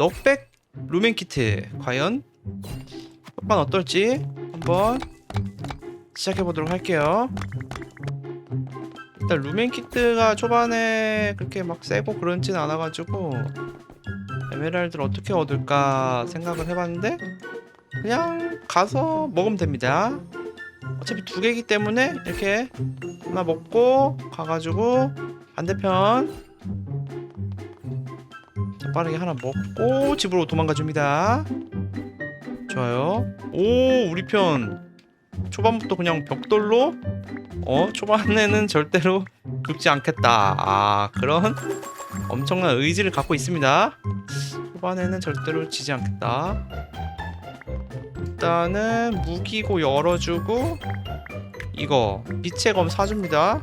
넉백 루멘 키트 과연 효과는 어떨지 한번 시작해 보도록 할게요. 일단 루멘 키트가 초반에 그렇게 막 세고 그런진 않아가지고 에메랄드를 어떻게 얻을까 생각을 해봤는데 그냥 가서 먹으면 됩니다. 어차피 두 개이기 때문에 이렇게 하나 먹고 가가지고 반대편 자, 빠르게 하나 먹고 집으로 도망가 줍니다. 좋아요. 오 우리 편 초반부터 그냥 벽돌로 어 초반에는 절대로 죽지 않겠다. 아 그런 엄청난 의지를 갖고 있습니다. 초반에는 절대로 지지 않겠다. 일단은 무기고 열어주고 이거 빛의 검 사줍니다.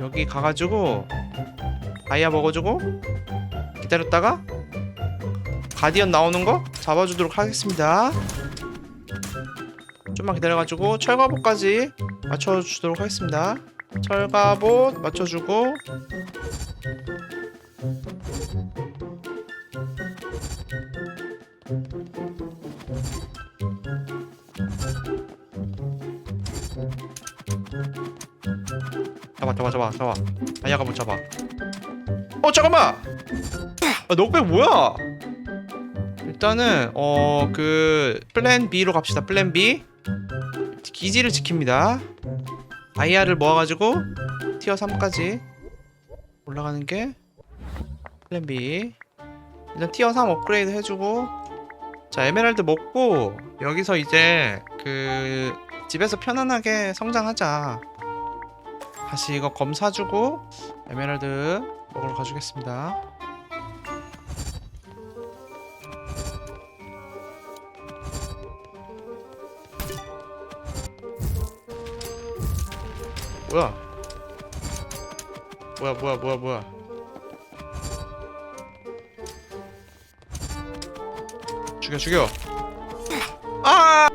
여기 가가지고 다이아 먹어주고 기다렸다가 가디언 나오는 거 잡아주도록 하겠습니다. 좀만 기다려가지고 철갑옷까지 맞춰주도록 하겠습니다. 철갑옷 맞춰주고 잡아 잡아 잡아 잡아 다이아가 못 잡아 어 잠깐만 아 넉백 뭐야? 일단은 어 그 플랜 B로 갑시다. 플랜 B. 기지를 지킵니다. 다이아를 모아가지고 티어 3까지 올라가는 게 플랜 B. 일단 티어 3 업그레이드 해주고 자 에메랄드 먹고 여기서 이제 그 집에서 편안하게 성장하자. 다시 이거 검 사주고 에메랄드 먹으러 가주겠습니다. 뭐야? 뭐야 뭐야 뭐야 뭐야? 죽여 죽여. 아!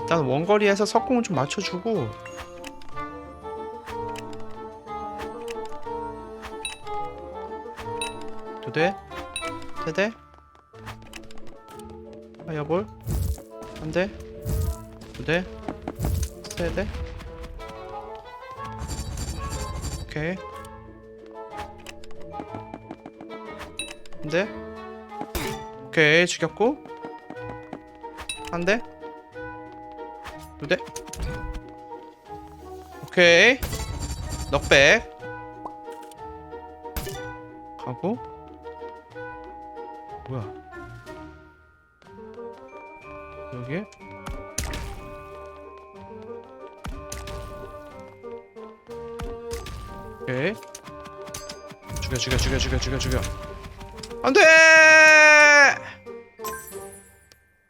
일단 원거리에서 석공을 좀 맞춰주고 두 대, 세 대, 파이어볼, 한 대, 두 대, 세 대. 오케이. 한 대. 오케이, 죽였고. 한 대. 두 대. 오케이. 넉백. 가고. 뭐야? 여기? 오케이. 죽여 죽여 죽여 죽여 죽여 죽여. 안돼!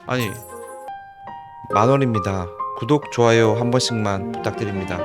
아니 만 원입니다. 구독 좋아요 한 번씩만 부탁드립니다.